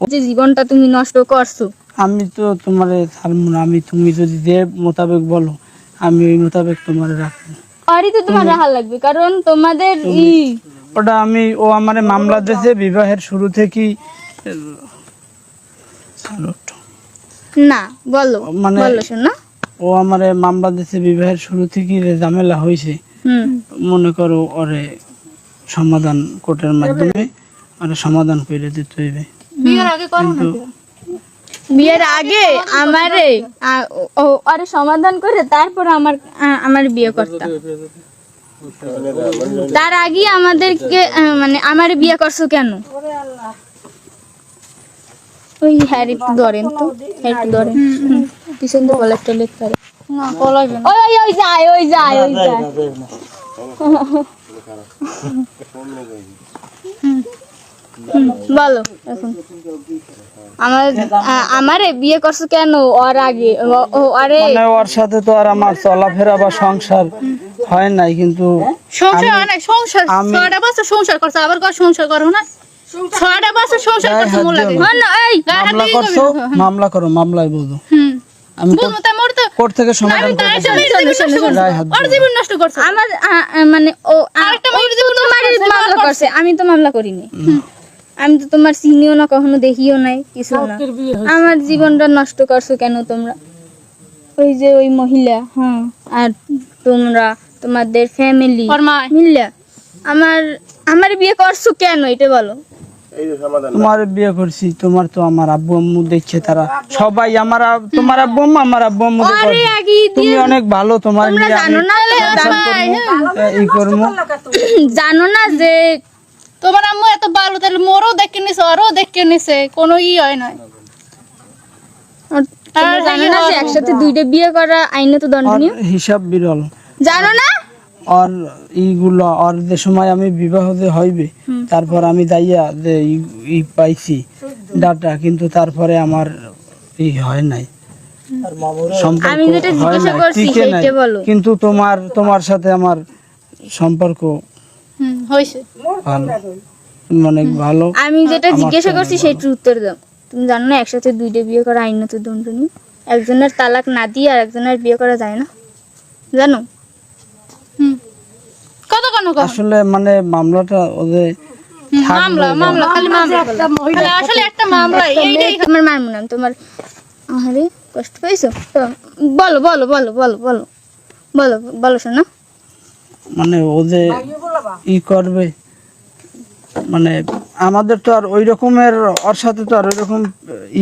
যে জীবনটা তুমি নষ্ট করছ। আমি তো তোমার ছাড়বো না আমি তুমি যদি যে মোতাবেক বলো আমি ওই মোতাবেক তোমার রাখব। আরই তো তোমার রাহা লাগবে কারণ তোমাদের ই ওটা আমি ও আমারে মামলা দিয়েছে বিবাহের শুরু থেকেই। না বলো মানে- বলো শোনো। ও আমারে মামলা দিয়েছে বিবাহের শুরু থেকেই ঝামেলা হয়েছে হুম। মনে করো ওরে সমাধান কোর্টের মাধ্যমে ওরে সমাধান করে দিতে হইবে। বিয়ের আগে আমারে আরে সমাধান করে তারপর আমার আমার বিয়ে করতাম তার আগে আমাদেরকে মানে আমার বিয়ে করছ কেন ওই হ্যাঁ একটু ধরেন তো হ্যাঁ একটু ধরেন হুম, পিছন তো বলে একটা লেখ করে ওই ওই ওই যায় ওই যায় ওই যায় হুম, বলো এখন। আমার আমারে বিয়ে করছ কেন? ওর আগে আরে মানে ওর সাথে তো আর আমার চলাফেরা বা সংসার হয় নাই কিন্তু সংসার অনেক সংসার ছয়টা বছর সংসার করছে আবার কর সংসার করো না? ছয়টা বছর সংসার গায়ে করছে হাত মোর লাগে দিও না। হ্যাঁ এই মামলা করছ? মামলা করো মামলায় বুঝো। হুম। আমি তো কোর্ট থেকে সমাধান জীবন নষ্ট আমার মানে ও আরেকটা মামলা করছে আমি তো মামলা করিনি। আমি তো তোমার চিনিও না কখনো দেখিও নাই কিছু না। আমার জীবনটা নষ্ট করছ কেন তোমরা? ওই যে ওই মহিলা হ্যাঁ আর তোমরা তোমাদের ফ্যামিলি ওর মা? মিল্লা আমার আমার বিয়ে করছ কেন এটা বলো। তোমার বিয়ে করছি তোমার তো আমার আব্বু আম্মু দেখছে তারা। সবাই আমার তোমার আব্বু আম্মু আমার আব্বু আম্মু তুমি অনেক ভালো তোমার জানো না জানো না যে তোমার আম্মু এত ভালো তাহলে মোরও দেখে নিছে ওরও দেখে নিছে কোনো ই হয় না তোমরা জানো না যে একসাথে দুইটা বিয়ে করা আইনত দণ্ডনীয়? হিসাব বিরল। জানো না? আর এইগুলো আর যে সময় আমি বিবাহ যে হইবে তারপর আমি যাইয়া যে ই- পাইছি ডাটা কিন্তু তারপরে আমার ই হয় নাই। সম্পর্ক হয়। কিন্তু তোমার তোমার সাথে আমার সম্পর্ক হুম হয়েছে। ভালো। ভালো। আমি যেটা জিজ্ঞাসা করছি সেটার উত্তর দাও। তুমি জানো না একসাথে দুইটা বিয়ে করা আইনত দণ্ডনীয় একজনের তালাক না দিয়ে আর একজনের বিয়ে করা যায় না। জানো? হুম। কত কেন আসলে মানে মামলাটা ওদের মামলা মামলা খালি মামলা আসলে একটা মামলা এইটাই তোমার মার নাম তোমার আরে কষ্ট পাইছো? তো বলো বলো বলো বলো বলো বলো বলো শোনো। মানে ওদের ই করবে মানে আমাদের তো আর ওই রকমের ওর সাথে তো আর ওই রকম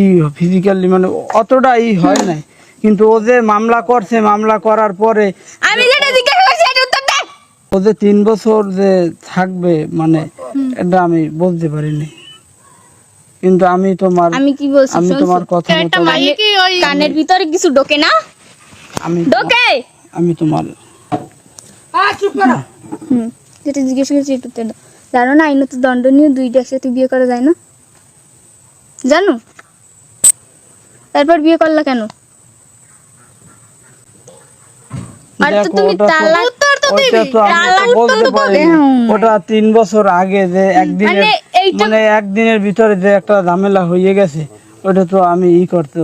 ই ফিজিক্যালি মানে অতটা ই হয় নাই। কিন্তু ও যে মামলা করছে মামলা করার পরে আমি যেটা জিজ্ঞাসা করছি এটার উত্তর দে। ও যে তিন বছর যে থাকবে মানে এটা আমি বলতে পারিনি। কিন্তু আমি তোমার আমি কি বলছি আমি তোমার কথা মতো কানের ভিতরে কিছু ঢোকে না? আমি ঢোকে! আমি তোমার হুম যেটা জিজ্ঞেস করছি একটু জানো না আইনত দণ্ডনীয় দুইটা একসাথে বিয়ে করা যায় না? জানো? তারপর বিয়ে করলা কেন? আর তো তুমি ওটা তালাক তিন বছর আগে যে একদিনের মানে মানে একদিনের ভিতরে যে একটা ঝামেলা হয়ে গেছে ওটা তো আমি ই করতে